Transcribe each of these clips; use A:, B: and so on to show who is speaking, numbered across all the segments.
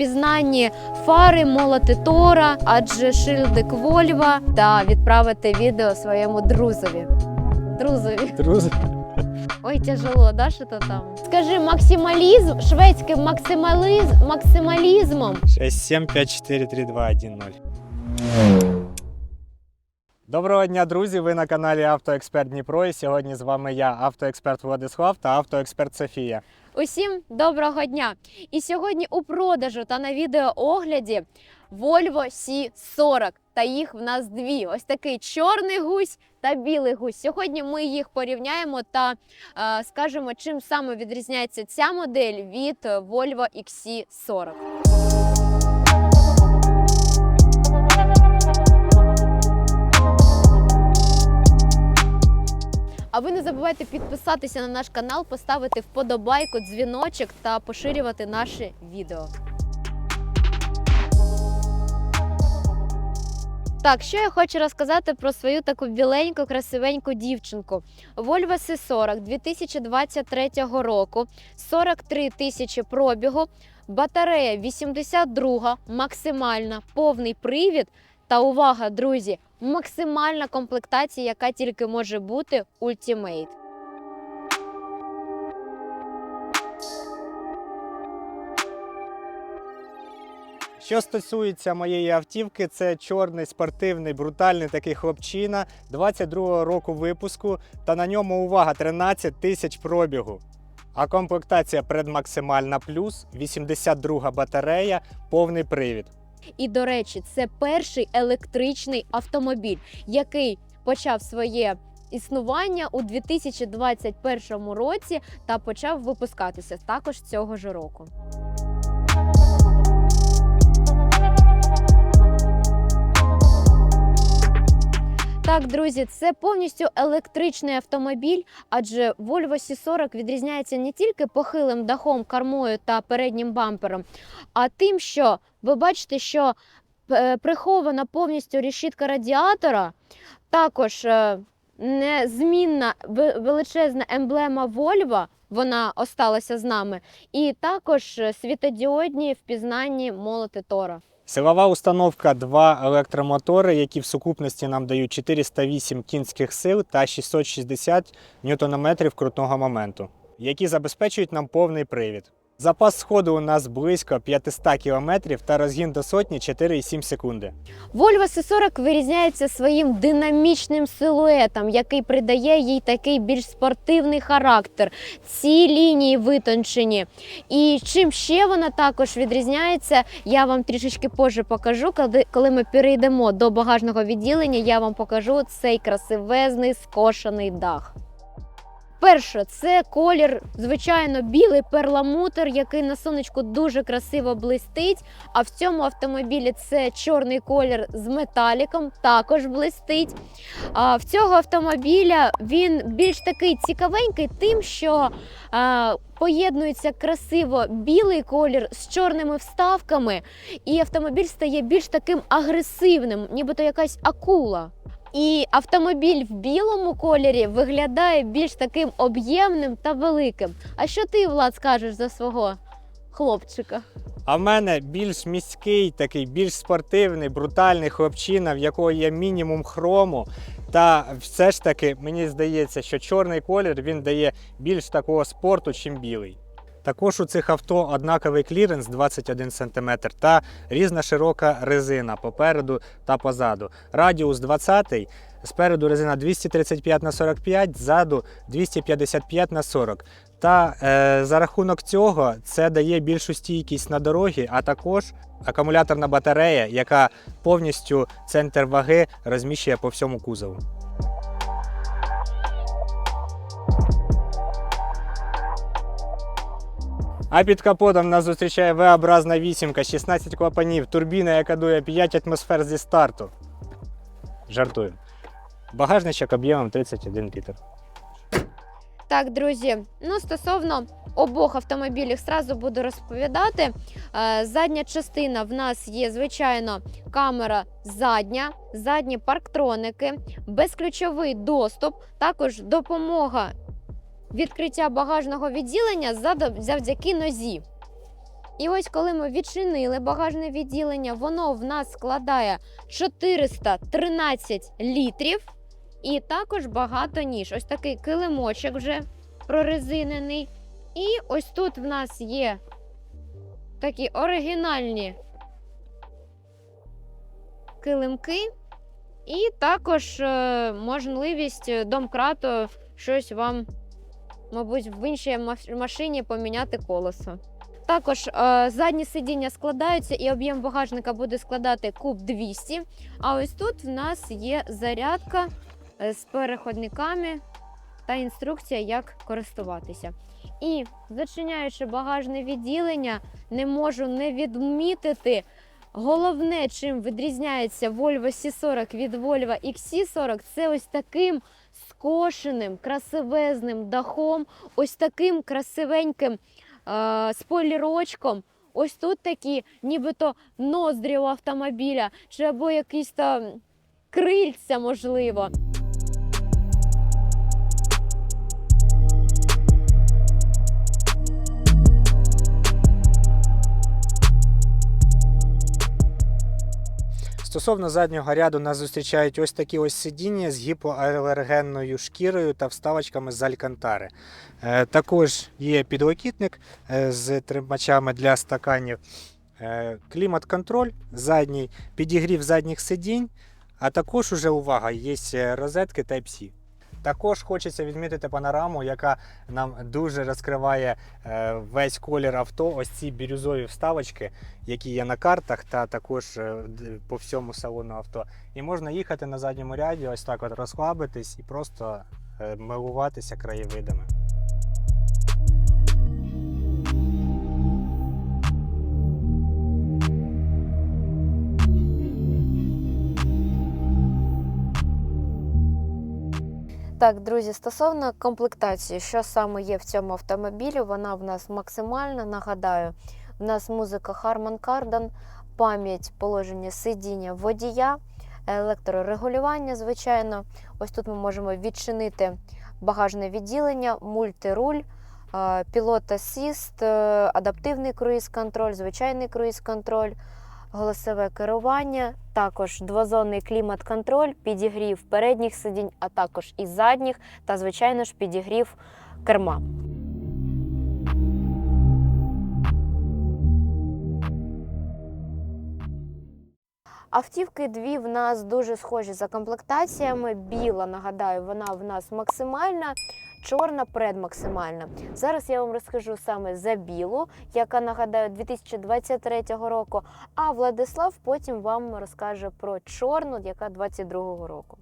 A: впізнанні фари, молоти Тора, адже шильдик Вольва та відправити відео своєму друзові. Друзові.
B: Друзі.
A: Ой, тяжело, да, що то там? Скажи, максималізм, шведським максималізм, максималізмом
B: 67 54 32 10. Доброго дня, друзі! Ви на каналі Автоексперт Дніпро. І сьогодні з вами я, автоексперт Владислав та автоексперт Софія.
A: Усім доброго дня! І сьогодні у продажу та на відеоогляді Volvo C40. Та їх в нас дві: ось такий чорний гусь та білий гусь. Сьогодні ми їх порівняємо та е, скажемо, чим саме відрізняється ця модель від Volvo XC40. А ви не забувайте підписатися на наш канал, поставити вподобайку, дзвіночок та поширювати наші відео. Так, що я хочу розказати про свою таку біленьку, красивеньку дівчинку. Volvo C40 2023 року, 43 тисячі пробігу, батарея 82, максимальна, повний привід. Та увага, друзі, максимальна комплектація, яка тільки може бути Ultimate.
B: Що стосується моєї автівки, це чорний спортивний брутальний такий хлопчина 22-го року випуску. Та на ньому увага 13 тисяч пробігу. А комплектація предмаксимальна плюс, 82 батарея, повний привід.
A: І до речі, це перший електричний автомобіль, який почав своє існування у 2021 році та почав випускатися також цього ж року. Так, друзі, це повністю електричний автомобіль, адже Volvo C40 відрізняється не тільки похилим дахом, кормою та переднім бампером, а тим, що ви бачите, що е, прихована повністю решітка радіатора, також е, незмінна величезна емблема Volvo, вона осталася з нами, і також е, світодіодні впізнанні молоти Тора.
B: Силова установка, два електромотори, які в сукупності нам дають 408 кінських сил та 660 ньютонометрів крутного моменту, які забезпечують нам повний привід. Запас сходу у нас близько 500 км та розгін до сотні 4,7 секунди.
A: Volvo C40 вирізняється своїм динамічним силуетом, який придає їй такий більш спортивний характер. Ці лінії витончені. І чим ще вона також відрізняється, я вам трішечки позже покажу. Коли ми перейдемо до багажного відділення, я вам покажу цей красивезний скошений дах. Перше, це колір, звичайно, білий перламутр, який на сонечку дуже красиво блистить. А в цьому автомобілі це чорний колір з металіком, також блистить. А в цього автомобіля він більш такий цікавенький, тим, що а, поєднується красиво білий колір з чорними вставками, і автомобіль стає більш таким агресивним, нібито якась акула. І автомобіль в білому кольорі виглядає більш таким об'ємним та великим. А що ти, Влад, скажеш за свого хлопчика?
B: А в мене більш міський, такий більш спортивний, брутальний хлопчина, в якого є мінімум хрому. Та все ж таки мені здається, що чорний колір він дає більш такого спорту, чим білий. Також у цих авто однаковий кліренс 21 см та різна широка резина попереду та позаду. Радіус 20 спереду резина 235 на 45, ззаду 255 на 40. Та е, за рахунок цього це дає більшу стійкість на дорогі, а також акумуляторна батарея, яка повністю центр ваги розміщує по всьому кузову. А під капотом нас зустрічає V-образна вісімка, 16 клапанів, турбіна, яка дує 5 атмосфер зі старту. Жартую. Багажничок об'ємом 31 літр.
A: Так, друзі, ну стосовно обох автомобілів, зразу буду розповідати. Е, Задня частина в нас є, звичайно, камера задня, задні парктроники, безключовий доступ, також допомога відкриття багажного відділення завдяки нозі. І ось коли ми відчинили багажне відділення, воно в нас складає 413 літрів. І також багато ніж. Ось такий килимочок вже прорезинений. І ось тут в нас є такі оригінальні килимки, і також е, можливість домкрату щось вам, мабуть, в іншій машині поміняти колесо. Також е, задні сидіння складаються, і об'єм багажника буде складати куб 200. А ось тут в нас є зарядка е, з переходниками та інструкція, як користуватися. І зачиняючи багажне відділення, не можу не відмітити. Головне, чим відрізняється Volvo C40 від Volvo XC40, це ось таким скошеним, красивезним дахом, ось таким красивеньким е, спойлерочком. Ось тут такі, нібито ноздрі у автомобіля, чи або якісь там крильця, можливо.
B: Стосовно заднього ряду нас зустрічають ось такі ось сидіння з гіпоалергенною шкірою та вставочками з алькантари. Е, Також є підлокітник е, з тримачами для стаканів, е, клімат-контроль, задній, підігрів задніх сидінь, а також уже увага, є розетки Type-C. Також хочеться відмітити панораму, яка нам дуже розкриває е, весь колір авто. Ось ці бірюзові вставочки, які є на картах, та також е, по всьому салону авто. І можна їхати на задньому ряді, ось так от розслабитись і просто е, милуватися краєвидами.
A: Так, друзі, стосовно комплектації, що саме є в цьому автомобілі, вона в нас максимальна. Нагадаю, в нас музика Harman Kardon, пам'ять положення сидіння водія, електрорегулювання, звичайно. Ось тут ми можемо відчинити багажне відділення, мультируль, е, пілот асіст, е, адаптивний круїз-контроль, звичайний круїз-контроль, голосове керування, також двозонний клімат-контроль, підігрів передніх сидінь, а також і задніх, та, звичайно ж, підігрів керма. Автівки дві в нас дуже схожі за комплектаціями. Біла, нагадаю, вона в нас максимальна, чорна предмаксимальна. Зараз я вам розкажу саме за білу, яка нагадаю 2023 року. А Владислав потім вам розкаже про чорну, яка 22 року.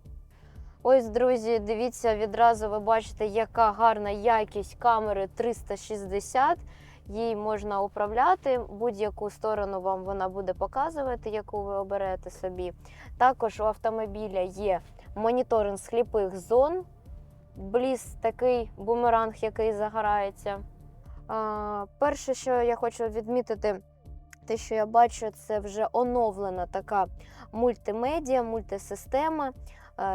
A: Ось, друзі, дивіться, відразу ви бачите, яка гарна якість камери 360. Їй можна управляти будь-яку сторону вам вона буде показувати, яку ви оберете собі. Також у автомобіля є моніторинг сліпих зон, бліз такий бумеранг, який загорається. А, перше, що я хочу відмітити, те, що я бачу, це вже оновлена така мультимедіа, мультисистема.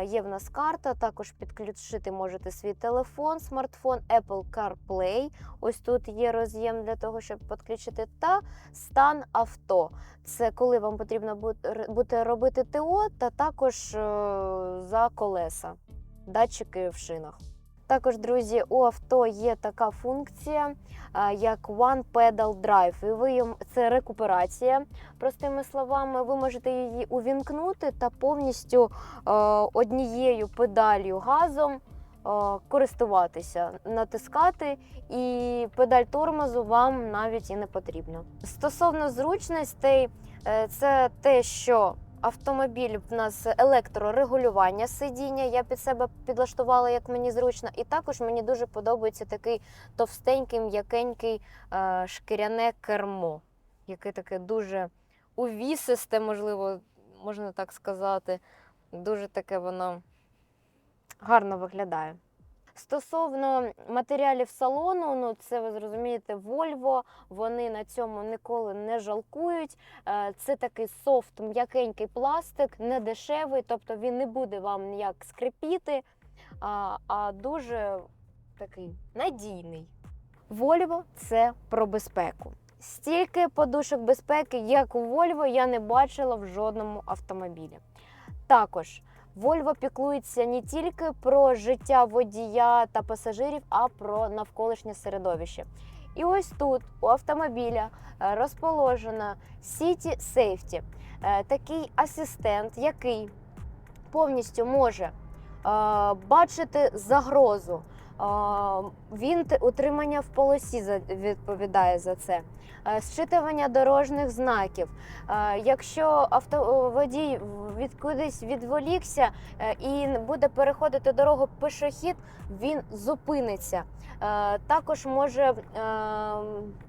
A: Є в нас карта, також підключити можете свій телефон, смартфон, Apple CarPlay. Ось тут є роз'єм для того, щоб підключити, та стан авто. Це коли вам потрібно бу- буде робити ТО, та також е, за колеса, датчики в шинах. Також, друзі, у авто є така функція, е, як One Pedal Drive. І ви це рекуперація. Простими словами, ви можете її увімкнути та повністю е, однією педалью газом е, користуватися, натискати, і педаль тормозу вам навіть і не потрібно. Стосовно зручностей, це те, що Автомобіль в нас електрорегулювання сидіння. Я під себе підлаштувала, як мені зручно. І також мені дуже подобається такий товстенький, м'якенький е, шкіряне кермо, яке таке дуже увісисте, можливо, можна так сказати. Дуже таке воно гарно виглядає. Стосовно матеріалів салону, ну це ви зрозумієте, Volvo, вони на цьому ніколи не жалкують. Е, Це такий софт, м'якенький пластик, не дешевий, тобто він не буде вам ніяк скрипіти, а, а дуже такий надійний. Volvo – це про безпеку. Стільки подушок безпеки, як у Volvo, я не бачила в жодному автомобілі. Також Volvo піклується не тільки про життя водія та пасажирів, а про навколишнє середовище. І ось тут у автомобіля е, розположена City Safety, е, такий асистент, який повністю може е, бачити загрозу. Він утримання в полосі відповідає за це. Е, Зчитування дорожніх знаків. Е, Якщо автоводій від кудись відволікся е, і буде переходити дорогу пішохід, він зупиниться. Також може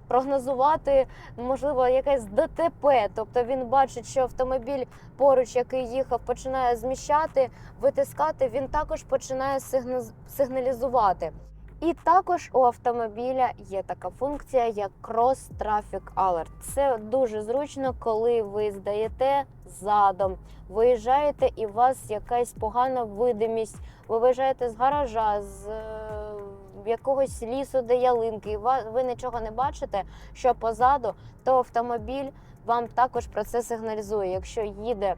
A: прогнозувати можливо якесь ДТП, тобто він бачить, що автомобіль поруч, який їхав, починає зміщати, витискати. Він також починає сигна- сигналізувати. І також у автомобіля є така функція, як Cross Traffic Alert. Це дуже зручно, коли ви здаєте задом, виїжджаєте і у вас якась погана видимість. Ви виїжджаєте з гаража, з е, якогось лісу, де ялинки, і ви нічого не бачите, що позаду, то автомобіль вам також про це сигналізує. Якщо їде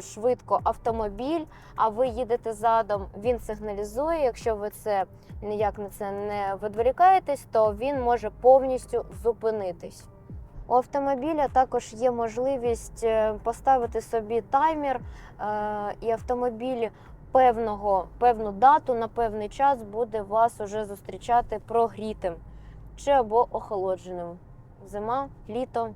A: швидко автомобіль, а ви їдете задом, він сигналізує. Якщо ви це ніяк на це не відволікаєтесь, то він може повністю зупинитись. У автомобіля також є можливість е, поставити собі таймер, е, і автомобіль певного, певну дату на певний час буде вас уже зустрічати прогрітим чи або охолодженим. Зима, літо.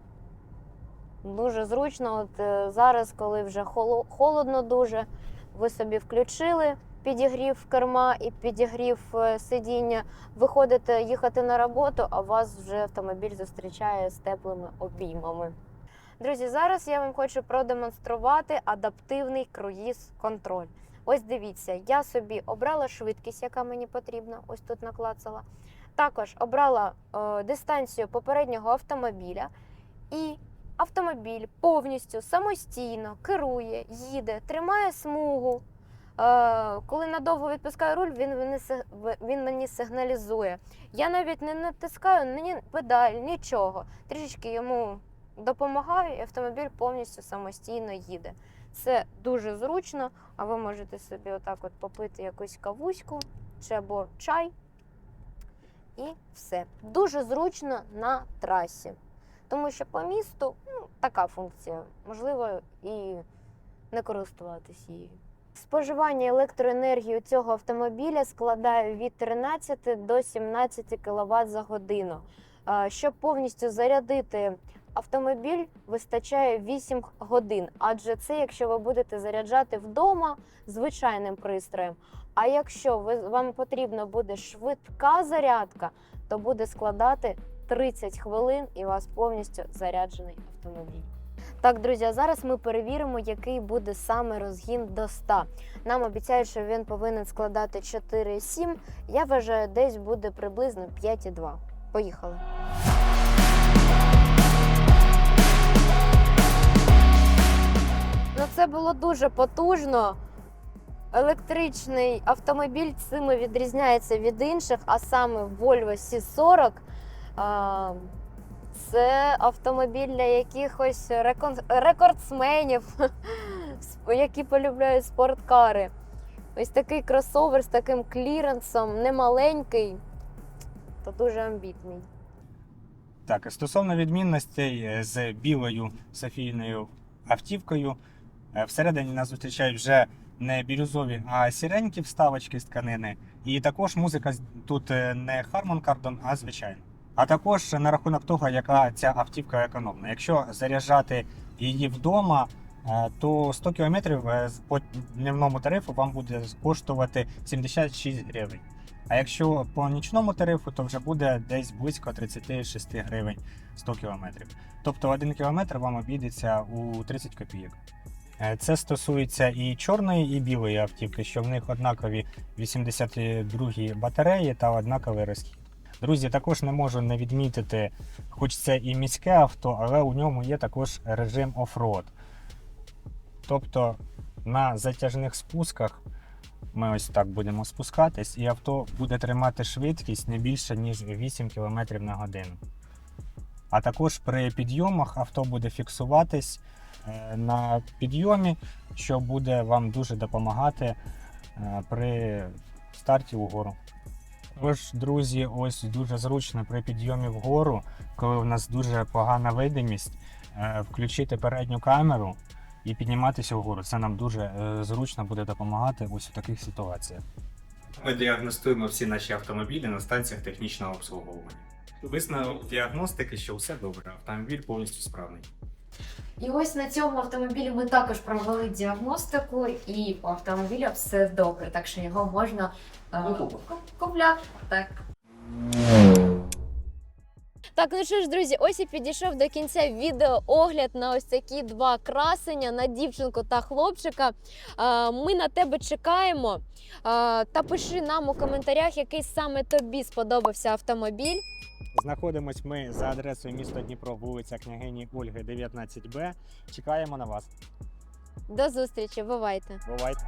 A: Дуже зручно. От е, зараз, коли вже холодно дуже, ви собі включили підігрів керма і підігрів е, сидіння, виходите їхати на роботу, а вас вже автомобіль зустрічає з теплими обіймами. Друзі, зараз я вам хочу продемонструвати адаптивний круїз-контроль. Ось дивіться, я собі обрала швидкість, яка мені потрібна, ось тут наклацала. Також обрала е, дистанцію попереднього автомобіля, і автомобіль повністю самостійно керує, їде, тримає смугу. Е, коли надовго відпускаю руль, він мені, він мені сигналізує. Я навіть не натискаю ні педаль, нічого. Трішечки йому допомагаю, і автомобіль повністю самостійно їде. Це дуже зручно, а ви можете собі отак от попити якусь кавуську чи або чай. І все. Дуже зручно на трасі. Тому що по місту така функція. Можливо, і не користуватись її. Споживання електроенергії у цього автомобіля складає від 13 до 17 кВт за годину. Щоб повністю зарядити автомобіль, вистачає 8 годин, адже це якщо ви будете заряджати вдома звичайним пристроєм. А якщо ви, вам потрібна буде швидка зарядка, то буде складати 30 хвилин і у вас повністю заряджений автомобіль. Так, друзі, а зараз ми перевіримо, який буде саме розгін до 100. Нам обіцяють, що він повинен складати 4,7. Я вважаю, десь буде приблизно 5,2. Поїхали. Ну, це було дуже потужно. Електричний автомобіль цим відрізняється від інших, а саме Volvo C40. Це автомобіль для якихось рекордсменів, які полюбляють спорткари. Ось такий кросовер з таким кліренсом, немаленький, то дуже амбітний.
B: Так, стосовно відмінностей е, з білою Софійною автівкою, е, всередині нас зустрічають вже не бірюзові, а сіренькі вставочки з тканини. І також музика тут е, не Harman Kardon, а звичайна. А також на рахунок того, яка ця автівка економна. Якщо заряджати її вдома, е, то 100 км по дневному тарифу вам буде коштувати 76 гривень. А якщо по нічному тарифу, то вже буде десь близько 36 гривень 100 км. Тобто 1 км вам обійдеться у 30 копійок. Е, Це стосується і чорної, і білої автівки, що в них однакові 82 батареї та однаковий розхід. Друзі, також не можу не відмітити, хоч це і міське авто, але у ньому є також режим оффроад. Тобто на затяжних спусках ми ось так будемо спускатись, і авто буде тримати швидкість не більше, ніж 8 км на годину. А також при підйомах авто буде фіксуватись е, на підйомі, що буде вам дуже допомагати е, при старті угору. Також, друзі, ось дуже зручно при підйомі вгору, коли у нас дуже погана видимість, е, включити передню камеру і підніматися вгору. Це нам дуже е, зручно буде допомагати ось у таких ситуаціях. Ми діагностуємо всі наші автомобілі на станціях технічного обслуговування. Висновок діагностики, що все добре, автомобіль повністю справний.
A: І ось на цьому автомобілі ми також провели діагностику, і по автомобілю все добре, так що його можна е, купляти. Так. Так, ну що ж, друзі, ось і підійшов до кінця відеоогляд на ось такі два красення на дівчинку та хлопчика. Е, Ми на тебе чекаємо. Е, Та пиши нам у коментарях, який саме тобі сподобався автомобіль.
B: Знаходимось ми за адресою місто Дніпро, вулиця княгині Ольги, 19Б. Чекаємо на вас.
A: До зустрічі, бувайте!
B: Бувайте!